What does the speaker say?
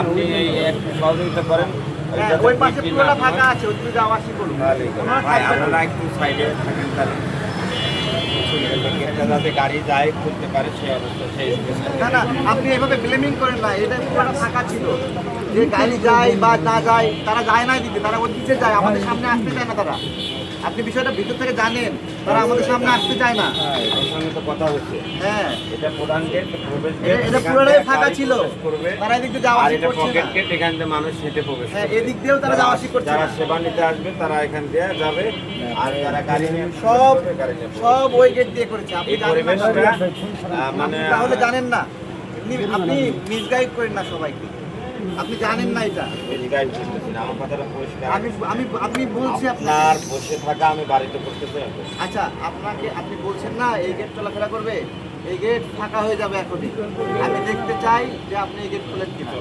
আপনি এই সহযোগিতা করেন। হ্যাঁ, ওই পাশে পুরোটা ফাঁকা আছে ওই দিকে যাওয়া আসি করুন আপনারা একটু সাইডে থাকেন তাহলে। যাতে গাড়ি যায় খুলতে পারে সেই অবস্থা সেই না না আপনি এভাবে ব্লেমিং করেন না এটা পুরোটা ফাঁকা ছিল। যে গাড়ি যায় বা না যায় তারা যায় না দিতে তারা ওর দিকে যায় আমাদের সামনে আসতে চায় না তারা। আপনি বিষয়টা ভিতর থেকে জানেন তারা আমাদের সামনে আসতে চায় না। হ্যাঁ সঙ্গে তো কথা হচ্ছে। হ্যাঁ। এটা প্রধান গেট প্রবেশ গেট এটা পুরোটাই ফাঁকা ছিল। করবে তারা এদিক দিয়ে যাওয়া আর করছে পকেট গেট এখান দিয়ে মানুষ হেঁটে প্রবেশ হ্যাঁ এদিক দিয়েও তারা যাওয়া আসি করছে যারা সেবা নিতে আসবে তারা এখান দিয়ে যাবে আর যারা গাড়ি নিয়ে সব ওই গেট দিয়ে করেছে। আপনি জানেন না তাহলে? মানে তাহলে জানেন না। আপনি- আপনি মিসগাইড করেন না সবাইকে। আপনি জানেন না এটা? আমার কথাটা পরিষ্কার। আমি আমি আপনি বলছি আপনার বসে থাকা আমি বাড়িতে করতেছি চাই আচ্ছা আপনাকে আপনি বলছেন না এই গেট চলাফেরা করবে? এই গেট ফাঁকা হয়ে যাবে এখনই। আমি দেখতে চাই যে আপনি এই গেট খুলেন কিনা।